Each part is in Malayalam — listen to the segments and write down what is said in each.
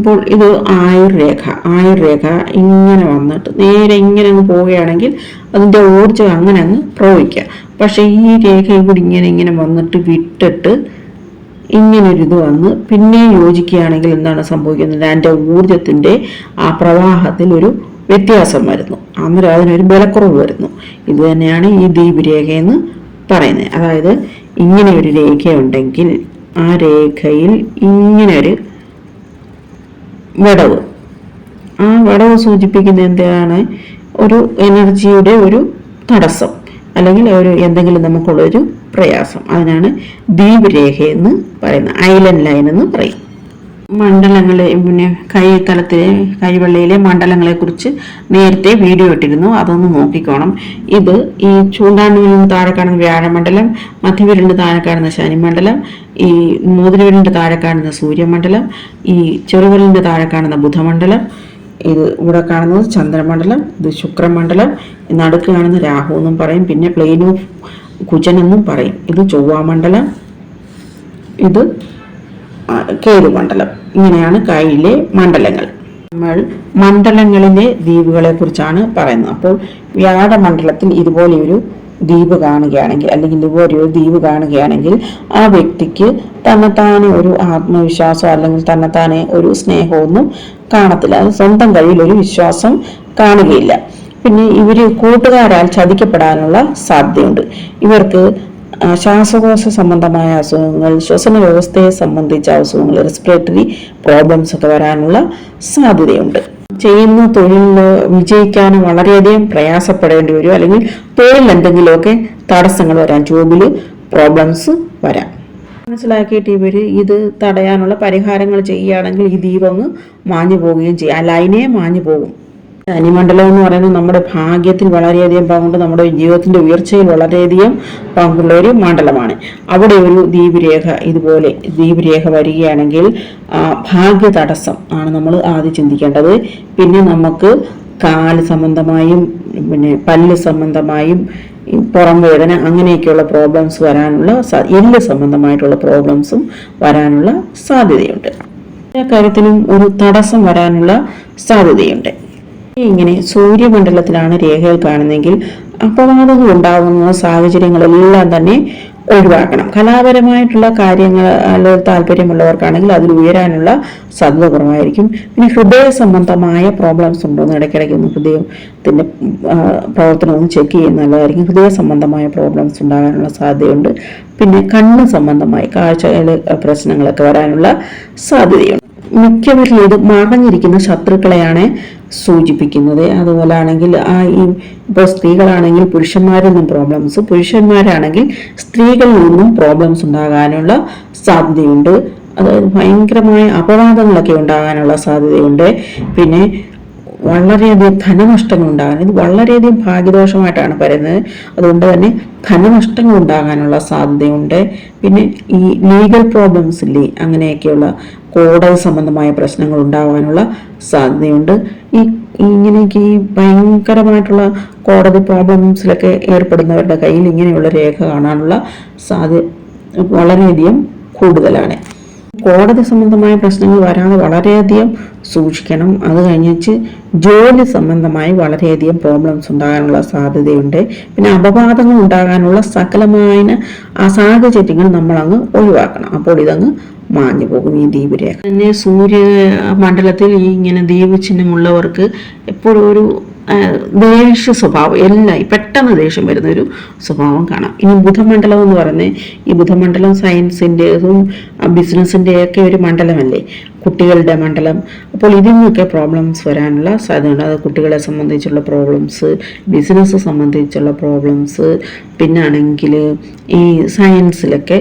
അപ്പോൾ ഇത് ആയുർരേഖ ആയുർരേഖ ഇങ്ങനെ വന്നിട്ട് നേരെ ഇങ്ങനെ അങ്ങ് പോവുകയാണെങ്കിൽ അതിന്റെ ഊർജം അങ്ങനെ അങ്ങ് പ്രവഹിക്കുക. പക്ഷേ ഈ രേഖ ഇവിടെ ഇങ്ങനെ ഇങ്ങനെ വന്നിട്ട് വിട്ടിട്ട് ഇങ്ങനൊരിത് വന്ന് പിന്നെ യോജിക്കുകയാണെങ്കിൽ എന്താണ് സംഭവിക്കുന്നത്? അതിന്റെ ഊർജത്തിന്റെ ആ പ്രവാഹത്തിൽ ഒരു വ്യത്യാസം വരുന്നു. അന്നേരം അതിനൊരു ബലക്കുറവ് വരുന്നു. ഇത് തന്നെയാണ് ഈ എന്ന് പറയുന്നത്. അതായത് ഇങ്ങനെ ഒരു രേഖയുണ്ടെങ്കിൽ ആ രേഖയിൽ ഇങ്ങനെ ഒരു വിടവ്. ആ വിടവ് സൂചിപ്പിക്കുന്ന എന്താണ്? ഒരു എനർജിയുടെ ഒരു തടസ്സം അല്ലെങ്കിൽ ഒരു എന്തെങ്കിലും നമുക്കുള്ളൊരു പ്രയാസം. അതിനാണ് ദ്വീപ് രേഖ എന്ന് പറയുന്നത്. ഐലൻഡ് ലൈൻ എന്ന് പറയും. മണ്ഡലങ്ങളെ പിന്നെ കൈത്തലത്തിലെ കൈവെള്ളയിലെ മണ്ഡലങ്ങളെ കുറിച്ച് നേരത്തെ വീഡിയോ ഇട്ടിരുന്നു. അതൊന്ന് നോക്കിക്കോണം. ഇത് ഈ ചൂണ്ടാണ്ടുവിൽ നിന്ന് താഴെ കാണുന്ന വ്യാഴമണ്ഡലം മധ്യവിരലിന് താഴെ കാണുന്ന ശനിമണ്ഡലം ഈ മോതിരവിരലിന്റെ താഴെ കാണുന്ന സൂര്യമണ്ഡലം ഈ ചെറുവിരലിന്റെ താഴെ കാണുന്ന ബുധമണ്ഡലം ഇത് ഇവിടെ കാണുന്നത് ചന്ദ്രമണ്ഡലം ഇത് ശുക്രമണ്ഡലം നടുക്ക് കാണുന്ന രാഹു എന്നും പറയും പിന്നെ പ്ലെയിൻ ഓഫ് പറയും. ഇത് ചൊവ്വാമണ്ഡലം ഇത് കേതുമണ്ഡലം ഇങ്ങനെയാണ് കൈയിലെ മണ്ഡലങ്ങൾ. നമ്മൾ മണ്ഡലങ്ങളിലെ ദ്വീപുകളെ കുറിച്ചാണ് പറയുന്നത്. അപ്പോൾ വ്യാഴമണ്ഡലത്തിൽ ഇതുപോലെ ഒരു ദ്വീപ് കാണുകയാണെങ്കിൽ അല്ലെങ്കിൽ ഇതുപോലെ ഒരു ദ്വീപ് കാണുകയാണെങ്കിൽ ആ വ്യക്തിക്ക് തന്നെത്താനെ ഒരു ആത്മവിശ്വാസം അല്ലെങ്കിൽ തന്നെത്താനെ ഒരു സ്നേഹമൊന്നും കാണത്തില്ല. അത് സ്വന്തം കയ്യിൽ ഒരു വിശ്വാസം കാണുകയില്ല. പിന്നെ ഇവർ കൂട്ടുകാരാൽ ചതിക്കപ്പെടാനുള്ള സാധ്യതയുണ്ട്. ഇവർക്ക് ശ്വാസകോശ സംബന്ധമായ അസുഖങ്ങൾ ശ്വസന വ്യവസ്ഥയെ സംബന്ധിച്ച അസുഖങ്ങൾ റെസ്പിറേറ്ററി പ്രോബ്ലംസ് ഒക്കെ വരാനുള്ള സാധ്യതയുണ്ട്. ചെയ്യുന്ന തൊഴിലിൽ വിജയിക്കാൻ വളരെയധികം പ്രയാസപ്പെടേണ്ടി വരും. അല്ലെങ്കിൽ തൊഴിൽ എന്തെങ്കിലുമൊക്കെ തടസ്സങ്ങൾ വരാം. ജോബിൽ പ്രോബ്ലംസ് വരാം. മനസ്സിലാക്കിയിട്ട് ഇവർ ഇത് തടയാനുള്ള പരിഹാരങ്ങൾ ചെയ്യുകയാണെങ്കിൽ ഈ ദീപം മാഞ്ഞു പോവുകയും ചെയ്യും. ആ ലൈനേ മാഞ്ഞു പോകും ശനിമണ്ഡലം എന്ന് പറയുന്നത് നമ്മുടെ ഭാഗ്യത്തിൽ വളരെയധികം പങ്കുണ്ട്. നമ്മുടെ ജീവിതത്തിന്റെ ഉയർച്ചയിൽ വളരെയധികം പങ്കുള്ള ഒരു മണ്ഡലമാണ്. അവിടെ ഒരു ദ്വീപരേഖ ഇതുപോലെ ദ്വീപരേഖ വരികയാണെങ്കിൽ ഭാഗ്യ തടസ്സം ആണ് നമ്മൾ ആദ്യം ചിന്തിക്കേണ്ടത്. പിന്നെ നമുക്ക് കാൽ സംബന്ധമായും പിന്നെ പല്ല് സംബന്ധമായും പുറം വേദന അങ്ങനെയൊക്കെയുള്ള പ്രോബ്ലംസ് വരാനുള്ള എല്ല് സംബന്ധമായിട്ടുള്ള പ്രോബ്ലംസും വരാനുള്ള സാധ്യതയുണ്ട്. എല്ലാ കാര്യത്തിലും ഒരു തടസ്സം വരാനുള്ള സാധ്യതയുണ്ട്. ഇങ്ങനെ സൂര്യമണ്ഡലത്തിലാണ് രേഖകൾ കാണുന്നതെങ്കിൽ അപവാദങ്ങൾ ഉണ്ടാകുന്ന സാഹചര്യങ്ങളെല്ലാം തന്നെ ഒഴിവാക്കണം. കലാപരമായിട്ടുള്ള കാര്യങ്ങൾ താല്പര്യമുള്ളവർക്കാണെങ്കിൽ അതിൽ ഉയരാനുള്ള സാധ്യത കുറവായിരിക്കും പിന്നെ ഹൃദയ സംബന്ധമായ പ്രോബ്ലംസ് ഉണ്ടോ എന്ന് ഇടയ്ക്കിടയ്ക്ക് ഒന്ന് ഹൃദയത്തിന്റെ പ്രവർത്തനം ഒന്ന് ചെക്ക് ചെയ്യുന്ന നല്ലതായിരിക്കും ഹൃദയ സംബന്ധമായ പ്രോബ്ലംസ് ഉണ്ടാകാനുള്ള സാധ്യതയുണ്ട്. പിന്നെ കണ്ണ് സംബന്ധമായി കാഴ്ചയിൽ പ്രശ്നങ്ങളൊക്കെ വരാനുള്ള സാധ്യതയുണ്ട്. മിക്കവരിലും ഇത് മറഞ്ഞിരിക്കുന്ന ശത്രുക്കളെയാണ് സൂചിപ്പിക്കുന്നത്. അതുപോലെ ആണെങ്കിൽ ആ ഈ ഇപ്പോൾ സ്ത്രീകളാണെങ്കിൽ പുരുഷന്മാരിൽ നിന്നും പ്രോബ്ലംസ് പുരുഷന്മാരാണെങ്കിൽ സ്ത്രീകളിൽ നിന്നും പ്രോബ്ലംസ് ഉണ്ടാകാനുള്ള സാധ്യതയുണ്ട്. അതായത് ഭയങ്കരമായ അപവാദങ്ങളൊക്കെ ഉണ്ടാകാനുള്ള സാധ്യതയുണ്ട്. പിന്നെ വളരെയധികം ധനനഷ്ടങ്ങൾ ഉണ്ടാകാൻ ഇത് വളരെയധികം ഭാഗ്യദോഷമായിട്ടാണ് പറയുന്നത്. അതുകൊണ്ട് തന്നെ ധനനഷ്ടങ്ങൾ ഉണ്ടാകാനുള്ള സാധ്യതയുണ്ട്. പിന്നെ ഈ ലീഗൽ പ്രോബ്ലംസ് ഇല്ലേ അങ്ങനെയൊക്കെയുള്ള കോടതി സംബന്ധമായ പ്രശ്നങ്ങൾ ഉണ്ടാകാനുള്ള സാധ്യതയുണ്ട്. ഈ ഇങ്ങനെയൊക്കെ ഈ ഭയങ്കരമായിട്ടുള്ള കോടതി പ്രോബ്ലംസിലൊക്കെ ഏർപ്പെടുന്നവരുടെ കയ്യിൽ ഇങ്ങനെയുള്ള രേഖ കാണാനുള്ള സാധ്യത വളരെയധികം കൂടുതലാണ്. കോടതി സംബന്ധമായ പ്രശ്നങ്ങൾ വരാതെ വളരെയധികം സൂക്ഷിക്കണം. അത് കഴിഞ്ഞിട്ട് ജോലി സംബന്ധമായി വളരെയധികം പ്രോബ്ലംസ് ഉണ്ടാകാനുള്ള സാധ്യതയുണ്ട്. പിന്നെ അപവാദങ്ങൾ ഉണ്ടാകാനുള്ള സകലമായ സാഹചര്യങ്ങൾ നമ്മൾ അങ്ങ് ഒഴിവാക്കണം. അപ്പോൾ ഇതങ്ങ് മാഞ്ഞു പോകും ഈ ദ്വീപ് രേഖ പിന്നെ സൂര്യ മണ്ഡലത്തിൽ ഈ ഇങ്ങനെ ദ്വീപ് ചിഹ്നമുള്ളവർക്ക് എപ്പോഴും ഒരു ദേഷ്യ സ്വഭാവം എല്ലാം പെട്ടെന്ന് ദേഷ്യം വരുന്ന ഒരു സ്വഭാവം കാണാം. ഇനി ബുധമണ്ഡലം എന്ന് പറയുന്നത് ഈ ബുധമണ്ഡലം സയൻസിന്റെതും ബിസിനസ്സിന്റെയൊക്കെ ഒരു മണ്ഡലമല്ലേ? കുട്ടികളുടെ മണ്ഡലം. അപ്പോൾ ഇതിൽ നിന്നൊക്കെ പ്രോബ്ലംസ് വരാനുള്ള സാധ്യതയുണ്ട്. അത് കുട്ടികളെ സംബന്ധിച്ചുള്ള പ്രോബ്ലംസ് ബിസിനസ് സംബന്ധിച്ചുള്ള പ്രോബ്ലംസ് പിന്നാണെങ്കിൽ ഈ സയൻസിലൊക്കെ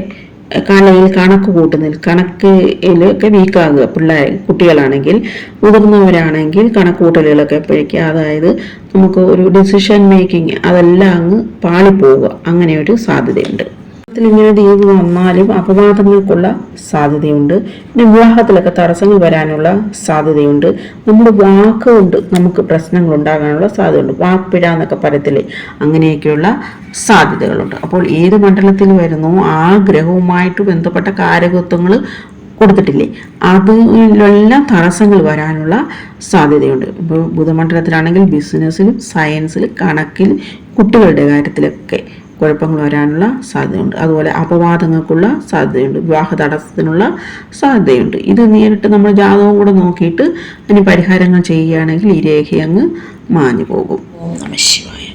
കലയിൽ കണക്ക് കൂട്ടുന്നതിൽ കണക്കിലൊക്കെ വീക്കാകുക പിള്ളേർ കുട്ടികളാണെങ്കിൽ മുതിർന്നവരാണെങ്കിൽ കണക്ക് കൂട്ടലുകളൊക്കെ എപ്പോഴേക്കും അതായത് നമുക്ക് ഒരു ഡിസിഷൻ മേക്കിംഗ് അതെല്ലാം അങ്ങ് പാളിപ്പോവുക. അങ്ങനെ ഒരു സാധ്യതയുണ്ട്. ഇതിൽ ഇങ്ങനെ ദ്വീപ് വന്നാലും അപവാദങ്ങൾക്കുള്ള സാധ്യതയുണ്ട്. പിന്നെ വിവാഹത്തിലൊക്കെ തടസ്സങ്ങൾ വരാനുള്ള സാധ്യതയുണ്ട്. നമ്മുടെ വാക്ക് കൊണ്ട് നമുക്ക് പ്രശ്നങ്ങൾ ഉണ്ടാകാനുള്ള സാധ്യതയുണ്ട്. വാക്പിഴ എന്നൊക്കെ പറയത്തില്ലേ അങ്ങനെയൊക്കെയുള്ള സാധ്യതകളുണ്ട്. അപ്പോൾ ഏത് മണ്ഡലത്തിൽ വരുന്നു? ആ ഗ്രഹവുമായിട്ട് ബന്ധപ്പെട്ട കാരകത്വങ്ങൾ കൊടുത്തിട്ടില്ലേ? അതിലെല്ലാം തടസ്സങ്ങൾ വരാനുള്ള സാധ്യതയുണ്ട്. ഇപ്പോൾ ബുധമണ്ഡലത്തിലാണെങ്കിൽ ബിസിനസ്സിലും സയൻസിലും കണക്കിൽ കുട്ടികളുടെ കാര്യത്തിലൊക്കെ കുഴപ്പങ്ങൾ വരാനുള്ള സാധ്യതയുണ്ട്. അതുപോലെ അപവാദങ്ങൾക്കുള്ള സാധ്യതയുണ്ട്. വിവാഹ തടസ്സത്തിനുള്ള സാധ്യതയുണ്ട്. ഇത് നേരിട്ട് നമ്മൾ ജാതകം കൂടെ നോക്കിയിട്ട് അതിന് പരിഹാരങ്ങൾ ചെയ്യുകയാണെങ്കിൽ ഈ രേഖ അങ്ങ് മാഞ്ഞു പോകും. നമ ശിവായ.